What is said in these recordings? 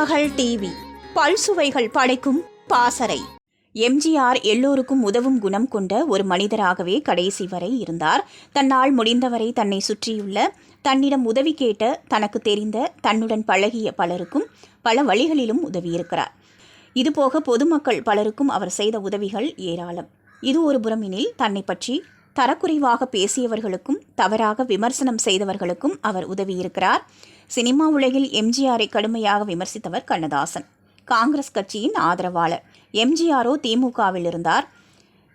மகள் டிவி. பல்சுவைகள் படைக்கும் பாசறை. எம்ஜிஆர் எல்லோருக்கும் உதவும் குணம் கொண்ட ஒரு மனிதராகவே கடைசி வரை இருந்தார். தன்னால் முடிந்தவரை தன்னை சுற்றியுள்ள தன்னிடம் உதவி கேட்ட தனக்கு தெரிந்த தன்னுடன் பழகிய பலருக்கும் பல வழிகளிலும் உதவியிருக்கிறார். இதுபோக பொதுமக்கள் பலருக்கும் அவர் செய்த உதவிகள் ஏராளம். இது ஒரு புறமெனில் தன்னை பற்றி தரக்குறைவாக பேசியவர்களுக்கும் தவறாக விமர்சனம் செய்தவர்களுக்கும் அவர் உதவியிருக்கிறார். சினிமா உலகில் எம்ஜிஆரை கடுமையாக விமர்சித்தவர் கண்ணதாசன். காங்கிரஸ் கட்சியின் ஆதரவாளர். எம்ஜிஆரோ திமுகவில் இருந்தார்.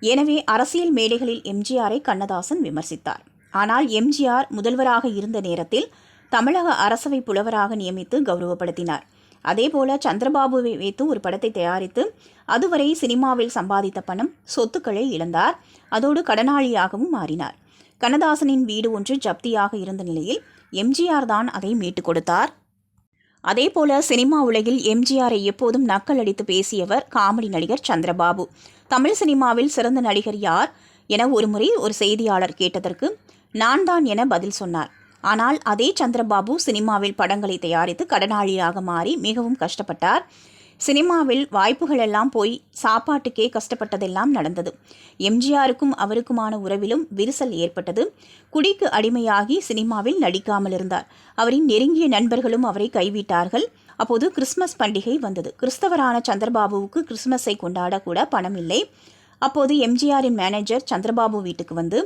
எனவே அரசியல் மேடைகளில் எம்ஜிஆரை கண்ணதாசன் விமர்சித்தார். ஆனால் எம்ஜிஆர் முதல்வராக இருந்த நேரத்தில் தமிழக அரசவை புலவராக நியமித்து கௌரவப்படுத்தினார். அதே போல சந்திரபாபுவை வைத்து ஒரு படத்தை தயாரித்து அதுவரை சினிமாவில் சம்பாதித்த பணம் சொத்துக்களை இழந்தார். அதோடு கடனாளியாகவும் மாறினார். கண்ணதாசனின் வீடு ஒன்று ஜப்தியாக இருந்த நிலையில் எம்ஜிஆர் தான் அதை மீட்டுக் கொடுத்தார். அதேபோல சினிமா உலகில் எம்ஜிஆரை எப்போதும் நக்கல் அடித்து பேசியவர் காமெடி நடிகர் சந்திரபாபு. தமிழ் சினிமாவில் சிறந்த நடிகர் யார்? என ஒருமுறை ஒரு செய்தியாளர் கேட்டதற்கு நான் தான் என பதில் சொன்னார். ஆனால் அதே சந்திரபாபு சினிமாவில் படங்களை தயாரித்து கடனாளியாக மாறி மிகவும் கஷ்டப்பட்டார். சினிமாவில் வாய்ப்புகள் எல்லாம் போய் சாப்பாட்டுக்கே கஷ்டப்பட்டதெல்லாம் நடந்தது. எம்ஜிஆருக்கும் அவருக்குமான உறவிலும் விரிசல் ஏற்பட்டது. குடிக்கு அடிமையாகி சினிமாவில் நடிக்காமல் இருந்தார். அவரின் நெருங்கிய நண்பர்களும் அவரை கைவிட்டார்கள். அப்போது கிறிஸ்மஸ் பண்டிகை வந்தது. கிறிஸ்தவரான சந்திரபாபுவுக்கு கிறிஸ்மஸை கொண்டாட கூட பணம் இல்லை அப்போது எம்ஜிஆரின் மேனேஜர் சந்திரபாபு வீட்டுக்கு வந்து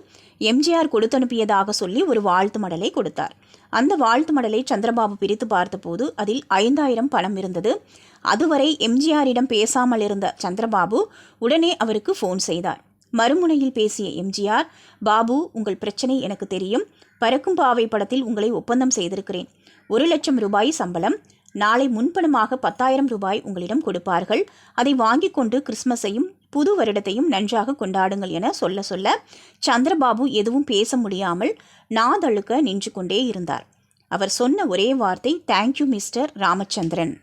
எம்ஜிஆர் கொடுத்தனுப்பியதாக சொல்லி ஒரு வாழ்த்து மடலை கொடுத்தார். அந்த வாழ்த்து மடலை சந்திரபாபு பிரித்து பார்த்தபோது அதில் ஐந்தாயிரம் பணம் இருந்தது. அதுவரை எம்ஜிஆரிடம் பேசாமல் இருந்த சந்திரபாபு உடனே அவருக்கு ஃபோன் செய்தார். மறுமுனையில் பேசிய எம்ஜிஆர் பாபு உங்கள் பிரச்சனை எனக்கு தெரியும். பறக்கும் பாவை படத்தில் உங்களை ஒப்பந்தம் செய்திருக்கிறேன். ஒரு லட்சம் ரூபாய் சம்பளம் நாளை முன்பணமாக பத்தாயிரம் ரூபாய் உங்களிடம் கொடுப்பார்கள். அதை வாங்கிக் கொண்டு கிறிஸ்மஸையும் புது வருடத்தையும் நன்றாக கொண்டாடுங்கள் என சொல்ல சொல்ல சந்திரபாபு எதுவும் பேச முடியாமல் நாதழுக்க நின்று கொண்டே இருந்தார். அவர் சொன்ன ஒரே வார்த்தை தேங்க்யூ மிஸ்டர் ராமச்சந்திரன்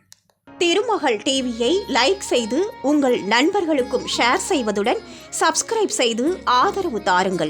திருமகள் டிவியை லைக் செய்து உங்கள் நண்பர்களுக்கும் ஷேர் செய்வதுடன் சப்ஸ்கிரைப் செய்து ஆதரவு தாருங்கள்.